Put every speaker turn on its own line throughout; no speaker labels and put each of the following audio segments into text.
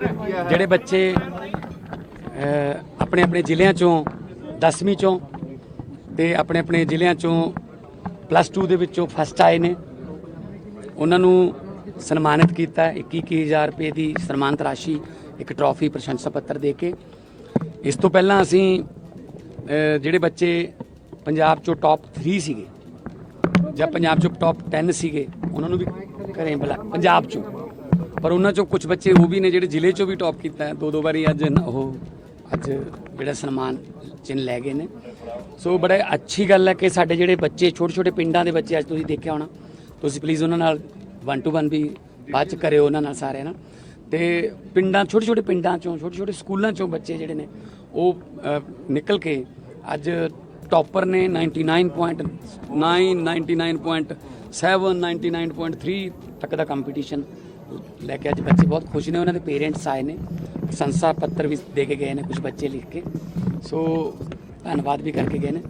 ਜਿਹੜੇ ਬੱਚੇ ਆਪਣੇ ਆਪਣੇ ਜ਼ਿਲ੍ਹਿਆਂ ਚੋਂ 10ਵੀਂ ਚੋਂ ਤੇ ਆਪਣੇ ਆਪਣੇ ਜ਼ਿਲ੍ਹਿਆਂ ਚੋਂ ਪਲੱਸ 2 ਦੇ ਵਿੱਚੋਂ ਫਸਟ ਆਏ ਨੇ। ਉਹਨਾਂ ਨੂੰ ਸਨਮਾਨਿਤ ਕੀਤਾ 21000 ਰੁਪਏ ਦੀ ਸਨਮਾਨਿਤ ਰਾਸ਼ੀ, ਇੱਕ ਟਰੋਫੀ ਪ੍ਰਸ਼ੰਸਾ ਪੱਤਰ ਦੇ ਕੇ। ਇਸ ਤੋਂ ਪਹਿਲਾਂ ਅਸੀਂ ਜਿਹੜੇ ਬੱਚੇ ਪੰਜਾਬ ਚੋਂ ਟੌਪ 3 ਸੀਗੇ ਜਾਂ ਪੰਜਾਬ ਚੋਂ ਟੌਪ 10 ਸੀਗੇ, ਉਹਨਾਂ ਨੂੰ ਵੀ ਘਰੇ ਬੁਲਾ ਪੰਜਾਬ ਚੋਂ। ਪਰ ਉਹਨਾਂ ਚੋਂ ਕੁਝ ਬੱਚੇ ਉਹ ਵੀ ਨੇ ਜਿਹੜੇ ਜ਼ਿਲ੍ਹੇ ਚੋਂ ਵੀ ਟੌਪ ਕੀਤਾ ਹੈ। ਦੋ ਦੋ ਵਾਰੀ ਅੱਜ ਉਹ ਅੱਜ ਜਿਹੜਾ ਸਨਮਾਨ ਚਿੰਨ ਲੈ ਗਏ ਨੇ। ਸੋ ਬੜਾ ਅੱਛੀ ਗੱਲ ਹੈ ਕਿ ਸਾਡੇ ਜਿਹੜੇ ਬੱਚੇ ਛੋਟੇ ਛੋਟੇ ਪਿੰਡਾਂ ਦੇ ਬੱਚੇ ਅੱਜ ਤੁਸੀਂ ਦੇਖਿਆ ਹੋਣਾ। ਤੁਸੀਂ ਪਲੀਜ਼ ਉਹਨਾਂ ਨਾਲ 1 ਟੂ 1 ਵੀ ਬਾਅਦ ਚ ਕਰਿਓ ਉਹਨਾਂ ਨਾਲ ਸਾਰਿਆਂ ਨਾਲ। ਤੇ ਪਿੰਡਾਂ ਛੋਟੇ ਛੋਟੇ ਪਿੰਡਾਂ ਚੋਂ ਛੋਟੇ ਛੋਟੇ ਸਕੂਲਾਂ ਚੋਂ ਬੱਚੇ ਜਿਹੜੇ ਨੇ, ਉਹ ਨਿਕਲ ਕੇ ਅੱਜ ਟੌਪਰ ਨੇ 99.9 99.7 99.3 ਤੱਕ ਦਾ ਕੰਪੀਟੀਸ਼ਨ ਲੈ ਕੇ ਅੱਜ ਬੱਚੇ ਬਹੁਤ ਖੁਸ਼ ਨੇ, ਉਹਨਾਂ ਦੇ ਪੇਰੈਂਟਸ ਆਏ ਨੇ। ਸੰਸਾ ਪੱਤਰ ਵੀ ਦੇ ਕੇ ਗਏ ਨੇ ਕੁਝ ਬੱਚੇ ਲਿਖ ਕੇ। ਸੋ ਧੰਨਵਾਦ ਵੀ ਕਰਕੇ ਗਏ ਨੇ।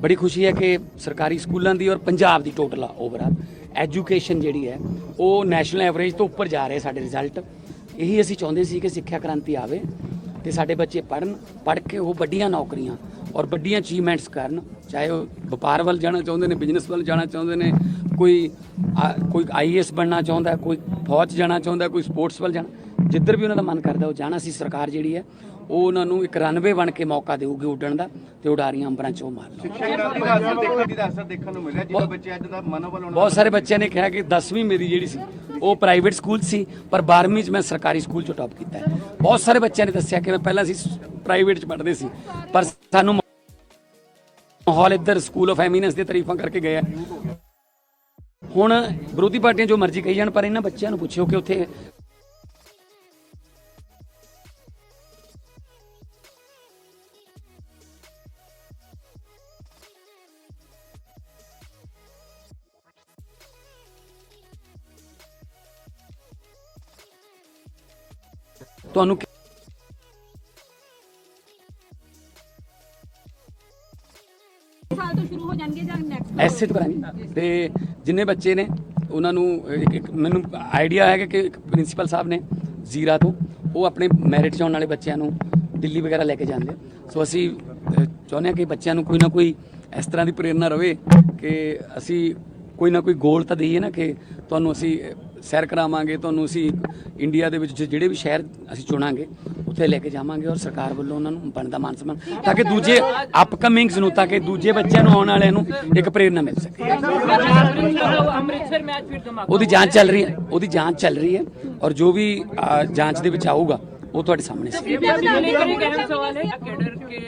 ਬੜੀ ਖੁਸ਼ੀ ਹੈ ਕਿ ਸਰਕਾਰੀ ਸਕੂਲਾਂ ਦੀ ਔਰ ਪੰਜਾਬ ਦੀ ਟੋਟਲ ਓਵਰਆਲ ਐਜੂਕੇਸ਼ਨ ਜਿਹੜੀ ਹੈ, ਉਹ ਨੈਸ਼ਨਲ ਐਵਰੇਜ ਤੋਂ ਉੱਪਰ ਜਾ ਰਹੇ ਸਾਡੇ ਰਿਜ਼ਲਟ ਇਹੀ ਅਸੀਂ ਚਾਹੁੰਦੇ ਸੀ ਕਿ ਸਿੱਖਿਆ ਕ੍ਰਾਂਤੀ ਆਵੇ ਤੇ ਸਾਡੇ ਬੱਚੇ ਪੜਨ ਪੜ ਕੇ ਉਹ ਵੱਡੀਆਂ ਨੌਕਰੀਆਂ ਔਰ ਵੱਡੀਆਂ ਅਚੀਵਮੈਂਟਸ ਕਰਨ। ਚਾਹੇ ਉਹ ਵਪਾਰ ਵੱਲ ਜਾਣਾ ਚਾਹੁੰਦੇ ਨੇ ਬਿਜ਼ਨਸ ਵੱਲ ਜਾਣਾ ਚਾਹੁੰਦੇ ਨੇ ਕੋਈ ਕੋਈ ਆਈਏਐਸ ਬਣਨਾ ਚਾਹੁੰਦਾ ਕੋਈ ਫੌਜ ਜਾਣਾ ਚਾਹੁੰਦਾ ਕੋਈ ਸਪੋਰਟਸ ਵੱਲ ਜਾਣਾ ਜਿੱਧਰ ਵੀ ਉਹਨਾਂ ਦਾ ਮਨ ਕਰਦਾ ਉਹ ਜਾਣਾ ਸੀ ਸਰਕਾਰ ਜਿਹੜੀ ਹੈ ਉਹ ਉਹਨਾਂ ਨੂੰ ਇੱਕ ਰਨਵੇ ਬਣ ਕੇ ਮੌਕਾ ਦੇਊਗੀ ਉੱਡਣ ਦਾ ਤੇ ਉਡਾਰੀਆਂ ਅੰਬਰਾਂ 'ਚ ਉਹ ਮਾਰ ਲਓ ਬਹੁਤ ਸਾਰੇ ਬੱਚਿਆਂ ਨੇ ਕਿਹਾ ਕਿ 10ਵੀਂ ਮੇਰੀ ਜਿਹੜੀ ਸੀ ਉਹ ਪ੍ਰਾਈਵੇਟ ਸਕੂਲ ਸੀ ਪਰ 12ਵੀਂ 'ਚ ਮੈਂ ਸਰਕਾਰੀ ਸਕੂਲ 'ਚੋਂ ਟੌਪ ਕੀਤਾ ਹੈ। ਬਹੁਤ ਸਾਰੇ ਬੱਚਿਆਂ ਨੇ ਦੱਸਿਆ ਕਿ ਮੈਂ ਪਹਿਲਾਂ ਸੀ ਪ੍ਰਾਈਵੇਟ 'ਚ ਪੜ੍ਹਦੇ ਸੀ ਪਰ ਸਾਨੂੰ ਮਾਹੌਲ ਇੱਧਰ ਸਕੂਲ ਆਫ ਐਮੀਨੈਂਸ ਦੇ ਤਾਰੀਫਾਂ ਕਰਕੇ ਗਏ ਆ। ਹੁਣ ਵਿਰੋਧੀ ਪਾਰਟੀਆਂ ਜੋ ਮਰਜ਼ੀ ਕਹੀ ਜਾਣ, ਪਰ ਇਹਨਾਂ ਬੱਚਿਆਂ ਨੂੰ ਪੁੱਛਿਓ ਕਿ ਉੱਥੇ ਤੁਹਾਨੂੰ
ਜਾਂ
ਕਰਾਂਗੇ। ਤੇ ਜਿੰਨੇ ਬੱਚੇ ਨੇ, ਉਹਨਾਂ ਨੂੰ ਇੱਕ- ਮੈਨੂੰ ਆਈਡੀਆ ਹੈ ਕਿ ਇੱਕ ਪ੍ਰਿੰਸੀਪਲ ਸਾਹਿਬ ਨੇ ਜ਼ੀਰਾ ਤੋਂ, ਉਹ ਆਪਣੇ ਮੈਰਿਟ 'ਚ ਆਉਣ ਵਾਲੇ ਬੱਚਿਆਂ ਨੂੰ ਦਿੱਲੀ ਵਗੈਰਾ ਲੈ ਕੇ ਜਾਂਦੇ ਸੋ ਅਸੀਂ ਚਾਹੁੰਦੇ ਹਾਂ ਕਿ ਬੱਚਿਆਂ ਨੂੰ ਕੋਈ ਨਾ ਕੋਈ ਇਸ ਤਰ੍ਹਾਂ ਦੀ ਪ੍ਰੇਰਨਾ ਰਵੇ ਕਿ ਅਸੀਂ ਕੋਈ ਨਾ ਕੋਈ ਗੋਲ ਤਾਂ ਦਈਏ ਨਾ ਕਿ ਤੁਹਾਨੂੰ ਅਸੀਂ ਸੈਰ ਕਰਾਵਾਂਗੇ ਤੁਹਾਨੂੰ ਅਸੀਂ ਇੰਡੀਆ ਦੇ ਵਿੱਚ ਜ- ਜਿਹੜੇ ਵੀ ਸ਼ਹਿਰ ਅਸੀਂ ਚੁਣਾਂਗੇ ਉੱਥੇ ਲੈ ਕੇ ਜਾਵਾਂਗੇ ਔਰ ਸਰਕਾਰ ਵੱਲੋਂ ਉਹਨਾਂ ਨੂੰ ਬਣਦਾ ਮਾਨ ਸਨਮਾਨ ਤਾਂ ਕਿ ਦੂਜੇ ਅਪਕਮਿੰਗਸ ਨੂੰ ਤਾਂ ਕਿ ਦੂਜੇ ਬੱਚਿਆਂ ਨੂੰ ਆਉਣ ਵਾਲਿਆਂ ਨੂੰ ਇੱਕ ਪ੍ਰੇਰਨਾ ਮਿਲ ਸਕੇ
ਅੰਮ੍ਰਿਤਸਰ ਮੈਚ ਫਿਰ ਧਮਾਕਾ
ਉਹਦੀ ਜਾਂਚ ਚੱਲ ਰਹੀ ਹੈ ਉਹਦੀ ਜਾਂਚ ਚੱਲ ਰਹੀ ਹੈ ਔਰ ਜੋ ਵੀ ਅ, ਜਾਂਚ ਦੇ ਵਿੱਚ ਆਊਗਾ ਉਹ ਤੁਹਾਡੇ सामने से
को लेकर एक अहम सवाल है कैडर के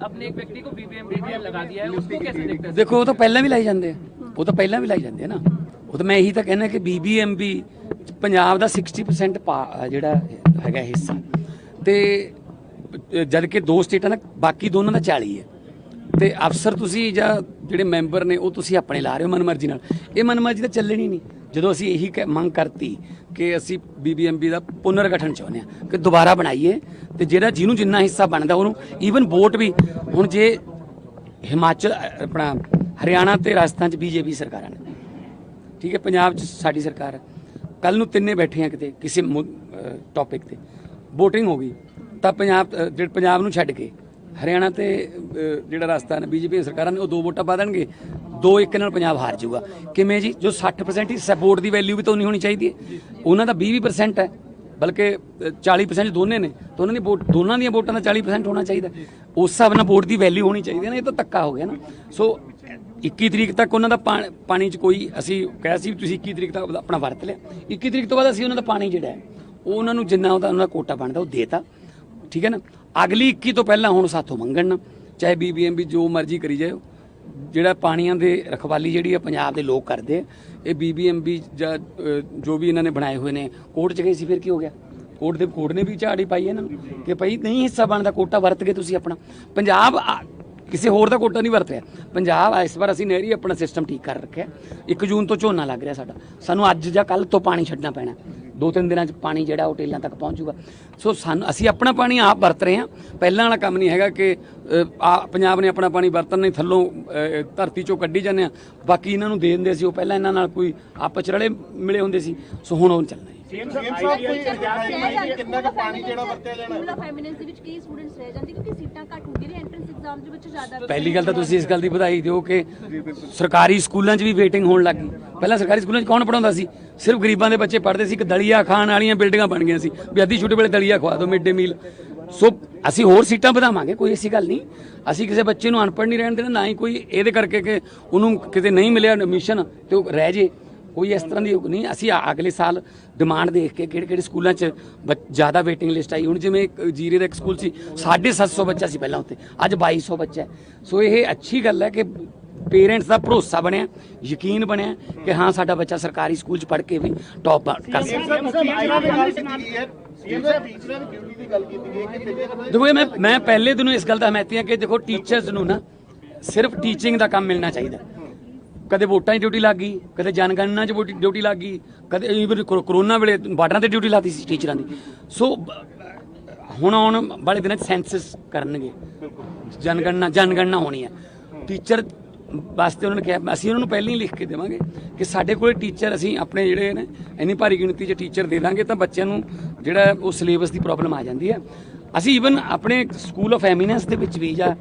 अपने एक व्यक्ति को बीबीएम बीबीएम लगा दिया है उसको कैसे देखते हैं
ਦੇਖੋ ਉਹ ਤਾਂ ਪਹਿਲਾਂ ਵੀ ਲਾਈ ਜਾਂਦੇ ਆ ਉਹ ਤਾਂ ਪਹਿਲਾਂ ਵੀ ਲਾਈ ਜਾਂਦੇ ਆ ਨਾ ਉਹ ਤਾਂ ਮੈਂ ਇਹੀ ਤਾਂ ਕਹਿੰਦਾ ਕਿ ਬੀਬੀਐਮਬੀ ਪੰਜਾਬ ਦਾ 60% ਪਾ- ਜਿਹੜਾ ਹੈਗਾ ਹਿੱਸਾ। ਤੇ ਜਦ ਕਿ ਦੋ ਸਟੇਟਾਂ ਦਾ ਬਾਕੀ ਦੋਨਾਂ ਦਾ 40 ਹੈ। ਤੇ ਅਫਸਰ ਤੁਸੀਂ ਜਾਂ ਜਿਹੜੇ ਮੈਂਬਰ ਨੇ, ਉਹ ਤੁਸੀਂ ਆਪਣੇ ਲਾ ਰਹੇ ਹੋ ਮਨਮਰਜ਼ੀ ਨਾਲ। ਇਹ ਮਨਮਰਜ਼ੀ ਤਾਂ ਚੱਲਣੀ ਨਹੀਂ। ਜਦੋਂ ਅਸੀਂ ਇਹੀ ਕਹਿ- ਮੰਗ ਕਰਤੀ ਕਿ ਅਸੀਂ ਬੀਬੀਐਮਬੀ ਦਾ ਪੁਨਰ ਗਠਨ ਚਾਹੁੰਦੇ ਹਾਂ ਕਿ ਦੁਬਾਰਾ ਬਣਾਈਏ ਤੇ ਜਿਹੜਾ ਜਿਹਨੂੰ ਜਿੰਨਾ ਹਿੱਸਾ ਬਣਦਾ ਉਹਨੂੰ ਈਵਨ ਵੋਟ ਵੀ, ਹੁਣ ਜੇ ਹਿਮਾਚਲ ਆਪਣਾ ਹਰਿਆਣਾ ਤੇ ਰਾਜਸਥਾਨ ਚ ਬੀਜੇਪੀ ਸਰਕਾਰਾਂ ਨੇ ਠੀਕ ਹੈ ਪੰਜਾਬ ਚ ਸਾਡੀ ਸਰਕਾਰ ਹੈ। ਕੱਲ ਨੂੰ ਤਿੰਨੇ ਬੈਠੇ ਆ ਕਿਤੇ ਕਿਸੇ ਟੌਪਿਕ ਤੇ। VOTING ਹੋ ਗਈ। ਤਾਂ ਪੰਜਾਬ ਅ, ਜਿਹੜੇ ਪੰਜਾਬ ਨੂੰ ਛੱਡ ਕੇ ਹਰਿਆਣਾ ਤੇ ਅ, ਜਿਹੜਾ ਰਾਜਸਥਾਨ ਹੈ ਬੀਜੇਪੀ ਸਰਕਾਰਾਂ ਨੇ ਉਹ ਦੋ ਵੋਟਾਂ ਪਾ ਦੇਣਗੇ। ਦੋ ਇੱਕ ਨਾਲ ਪੰਜਾਬ ਹਾਰ ਜਾਊਗਾ। ਕਿਵੇਂ ਜੀ? ਜੋ 60% ਹੀ ਸਪੋਰਟ ਦੀ ਵੈਲਿਊ ਵੀ ਤਾਂ ਉਨੀ ਹੋਣੀ ਚਾਹੀਦੀ ਹੈ। ਉਹਨਾਂ ਦਾ 20% ਹੈ। ਬਲਕਿ ਅ, 40% ਦੋਨੇ ਨੇ। ਤਾਂ ਉਹਨਾਂ ਦੀ ਵੋਟ ਦੋਨਾਂ ਦੀਆਂ ਵੋਟਾਂ ਦਾ 40% ਹੋਣਾ ਚਾਹੀਦਾ। ਉਸ ਹਿਸਾਬ ਨਾਲ ਵੋਟ ਦੀ ਵੈਲਿਊ ਹੋਣੀ ਚਾਹੀਦੀ ਹੈ ਨਾ। ਇਹ ਤਾਂ ਧੱਕਾ ਹੋ ਗਿਆ ਨਾ। ਸੋ 21 ਤਰੀਕ ਤੱਕ ਉਹਨਾਂ ਦਾ ਪਾ- ਪਾਣੀ 'ਚ ਕੋਈ ਅਸੀਂ ਕਿਹਾ ਸੀ ਵੀ ਤੁਸੀਂ 21 ਤਰੀਕ ਤੱਕ ਆਪਣਾ ਵਰਤ ਲਿਆ। 21 ਤਰੀਕ ਤੋਂ ਬਾਅਦ ਅਸੀਂ ਉਹਨਾਂ ਦਾ ਪਾਣੀ ਜਿਹੜਾ ਹੈ ਉਹ ਉਹਨਾਂ ਨੂੰ ਜਿੰਨਾ ਉਹਦਾ ਉਹਨਾਂ ਦਾ ਕੋਟਾ ਬਣਦਾ ਉਹ ਦੇਤਾ। ਠੀਕ ਹੈ ਨਾ? ਅਗਲੀ 21 ਤੋਂ ਪਹਿਲਾਂ ਹੁਣ ਸਾਥੋਂ ਮੰਗਣ ਨਾ ਚਾਹੇ ਬੀਬੀਐਮਬੀ ਜੋ ਮਰਜ਼ੀ ਕਰੀ ਜਾਏ ਜਿਹੜਾ ਪਾਣੀਆਂ ਦੇ ਰਖਵਾਲੀ ਜਿਹੜੀ ਆ ਪੰਜਾਬ ਦੇ ਲੋਕ ਕਰਦੇ ਆ ਇਹ ਬੀਬੀਐਮਬੀ ਜਾਂ ਅ, ਜੋ ਵੀ ਇਹਨਾਂ ਨੇ ਬਣਾਏ ਹੋਏ ਨੇ ਕੋਰਟ 'ਚ ਗਏ ਸੀ ਫਿਰ ਕੀ ਹੋ ਗਿਆ? ਕੋਰਟ ਦੇ ਕੋਰਟ ਨੇ ਵੀ ਝਾੜੀ ਪਾਈ ਇਹਨਾਂ ਨੂੰ ਕਿ ਭਾਈ ਨਹੀਂ ਹਿੱਸਾ ਬਣਦਾ ਕੋਟਾ ਵਰਤ ਕੇ ਤੁਸੀਂ ਆਪਣਾ। ਪੰਜਾਬ ਆ- ਕਿਸੇ ਹੋਰ ਦਾ ਕੋਟਾ ਨਹੀਂ ਵਰਤਿਆ ਪੰਜਾਬ ਇਸ ਵਾਰ ਅਸੀਂ ਨਹਿਰੀ ਆਪਣਾ ਸਿਸਟਮ ਠੀਕ ਕਰ ਰੱਖਿਆ 1 ਜੂਨ ਤੋਂ ਝੋਨਾ ਲੱਗ ਰਿਹਾ ਸਾਡਾ। ਸਾਨੂੰ ਅੱਜ ਜਾਂ ਕੱਲ ਤੋਂ ਪਾਣੀ ਛੱਡਣਾ ਪੈਣਾ ਦੋ ਤਿੰਨ ਦਿਨਾਂ 'ਚ ਪਾਣੀ ਜਿਹੜਾ ਉਹ ਟੇਲਾਂ ਤੱਕ ਪਹੁੰਚੂਗਾ। ਸੋ ਸਾਨੂੰ, ਅਸੀਂ ਆਪਣਾ ਪਾਣੀ ਆਪ ਵਰਤ ਰਹੇ ਹਾਂ। ਪਹਿਲਾਂ ਵਾਲਾ ਕੰਮ ਨਹੀਂ ਹੈਗਾ ਕਿ ਆ ਪੰਜਾਬ ਨੇ ਆਪਣਾ ਪਾਣੀ ਵਰਤਣ ਨਹੀਂ ਥੱਲੋਂ ਧਰਤੀ 'ਚੋਂ ਕੱਢੀ ਜਾਂਦੇ ਆ। ਬਾਕੀ ਇਹਨਾਂ ਨੂੰ ਦੇ ਦਿੰਦੇ ਸੀ ਉਹ ਪਹਿਲਾਂ ਇਹਨਾਂ ਨਾਲ ਕੋਈ ਆਪਸ 'ਚ ਰਲੇ ਮਿਲੇ ਹੁੰਦੇ ਸੀ। ਸੋ ਹੁਣ ਉਹ ਚੱਲਣਾ ਜੀ
ਸੀਐਮ ਸਾਹਿਬ ਕਿੰਨਾ ਕੁ ਪਾਣੀ ਜਿਹੜਾ ਵਰਤਿਆ ਜਾਣਾ? ਸਕੂਲ ਆਫ ਐਮੀਨੈਂਸ ਦੇ ਵਿੱਚ ਕਈ ਸਟੂਡੈਂਟਸ ਰਹਿ ਜਾਂਦੇ ਕਿਉਂਕਿ ਸੀਟਾਂ ਘੱਟ ਹੁੰਦੀਆਂ ਨੇ ਐਂਟਰੈਂਸ ਐਗਜ਼ਾਮ ਦੇ ਵਿੱਚ ਜ਼ਿਆਦਾ
ਪਹਿਲੀ ਗੱਲ ਤਾਂ ਤੁਸੀਂ ਇਸ ਗੱਲ ਦੀ ਵਧਾਈ ਦਿਓ ਕਿ ਸਰਕਾਰੀ ਸਕੂਲਾਂ 'ਚ ਵੀ ਵੇਟਿੰਗ ਹੋਣ ਲੱਗ ਗਈ। ਪਹਿਲਾਂ ਸਰਕਾਰੀ ਸਕੂਲਾਂ 'ਚ ਕੌਣ ਪੜਾਉਂਦਾ ਸੀ? ਸਿਰਫ ਗਰੀਬਾਂ ਦੇ ਬੱਚੇ ਪੜ੍ਹਦੇ ਸੀ ਇੱਕ ਦਲੀਆ ਖਾਣ ਵਾਲੀਆਂ ਬਿਲਡਿੰਗਾਂ ਬਣ ਗਈਆਂ ਸੀ। ਵੀ ਅੱਧੀ ਛੋਟੇ ਵੇਲੇ ਦਲੀਆ ਖਵਾ ਦਿਓ ਮਿਡ ਡੇ ਮੀਲ ਸੋ ਅਸੀਂ ਹੋਰ ਸੀਟਾਂ ਵਧਾਵਾਂਗੇ ਕੋਈ ਐਸੀ ਗੱਲ ਨਹੀਂ ਅਸੀਂ ਕਿਸੇ ਬੱਚੇ ਨੂੰ ਅਨਪੜ੍ਹ ਨਹੀਂ ਰਹਿਣ ਦੇਣਾ ਨਾ ਹੀ ਕੋਈ ਇਹਦੇ ਕਰਕੇ ਕਿ ਉਹਨੂੰ ਕਿਤੇ ਨਹੀਂ ਮਿਲਿਆ ਐਡਮਿਸ਼ਨ ਤੇ ਉਹ ਰਹਿ ਜੇ ਕੋਈ ਇਸ ਤਰ੍ਹਾਂ ਦੀ ਨਹੀਂ ਅਸੀਂ ਅਗਲੇ ਸਾਲ ਡਿਮਾਂਡ ਦੇਖ ਕੇ ਕਿਹੜੇ ਕਿਹੜੇ ਸਕੂਲਾਂ 'ਚ ਬੱਚ- ਜ਼ਿਆਦਾ ਵੇਟਿੰਗ ਲਿਸਟ ਆਈ ਹੁਣ ਜਿਵੇਂ ਜੀਰੇ ਦਾ ਇੱਕ ਸਕੂਲ ਸੀ 750 ਬੱਚਾ ਸੀ ਪਹਿਲਾਂ ਉੱਥੇ ਅੱਜ 2200 ਬੱਚਾ ਹੈ ਸੋ ਇਹ ਅੱਛੀ ਗੱਲ ਹੈ ਕਿ ਪੇਰੈਂਟਸ ਦਾ ਭਰੋਸਾ ਬਣਿਆ ਯਕੀਨ ਬਣਿਆ ਕਿ ਹਾਂ ਸਾਡਾ ਬੱਚਾ ਸਰਕਾਰੀ ਸਕੂਲ 'ਚ ਪੜ੍ਹ ਕੇ ਵੀ ਟੌਪ ਕਰ ਸਕਦਾ ਦੇਖੋ ਇਹ ਮੈਂ ਮੈਂ ਪਹਿਲੇ ਦਿਨੋਂ ਇਸ ਗੱਲ ਦਾ ਹਮਾਇਤੀ ਹਾਂ ਕਿ ਦੇਖੋ ਟੀਚਰਸ ਨੂੰ ਨਾ ਸਿਰਫ ਟੀਚਿੰਗ ਦਾ ਕੰਮ ਮਿਲਣਾ ਚਾਹੀਦਾ। ਕਦੇ ਵੋਟਾਂ 'ਚ ਡਿਊਟੀ ਲੱਗ ਗਈ, ਕਦੇ ਜਨਗਣਨਾ 'ਚ ਡਿਊਟੀ ਲੱਗ ਗਈ, ਕਦੇ ਈਵਨ ਕਰੋਨਾ ਵੇਲੇ ਬਾਰਡਰਾਂ ਤੇ ਡਿਊਟੀ ਲਾਤੀ ਸੀ ਟੀਚਰਾਂ ਦੀ। ਸੋ ਹੁਣ ਆਉਣ ਵਾਲੇ ਦਿਨਾਂ 'ਚ ਸੈਂਸਸ ਕਰਨਗੇ। ਜਨਗਣਨਾ ਜਨਗਣਨਾ ਹੋਣੀ ਹੈ। ਟੀਚਰ ਵਾਸਤੇ ਉਹਨਾਂ ਨੇ ਕਿਹਾ ਅਸੀਂ ਉਹਨਾਂ ਨੂੰ ਪਹਿਲਾਂ ਹੀ ਲਿਖ ਕੇ ਦੇਵਾਂਗੇ ਕਿ ਸਾਡੇ ਕੋਲੇ ਟੀਚਰ ਅਸੀਂ ਆਪਣੇ ਜਿਹੜੇ ਨੇ, ਇੰਨੀ ਭਾਰੀ ਗਿਣਤੀ 'ਚ ਟੀਚਰ ਦੇ ਦਾਂਗੇ ਤਾਂ ਬੱਚਿਆਂ ਨੂੰ ਜਿਹੜਾ ਉਹ ਸਿਲੇਬਸ ਦੀ ਪ੍ਰੋਬਲਮ ਆ ਜਾਂਦੀ ਹੈ। ਅਸੀਂ ਈਵਨ ਆਪਣੇ ਸਕੂਲ ਆਫ ਐਮੀਨੈਂਸ ਦੇ ਵਿੱਚ ਵੀ ਜਾਂ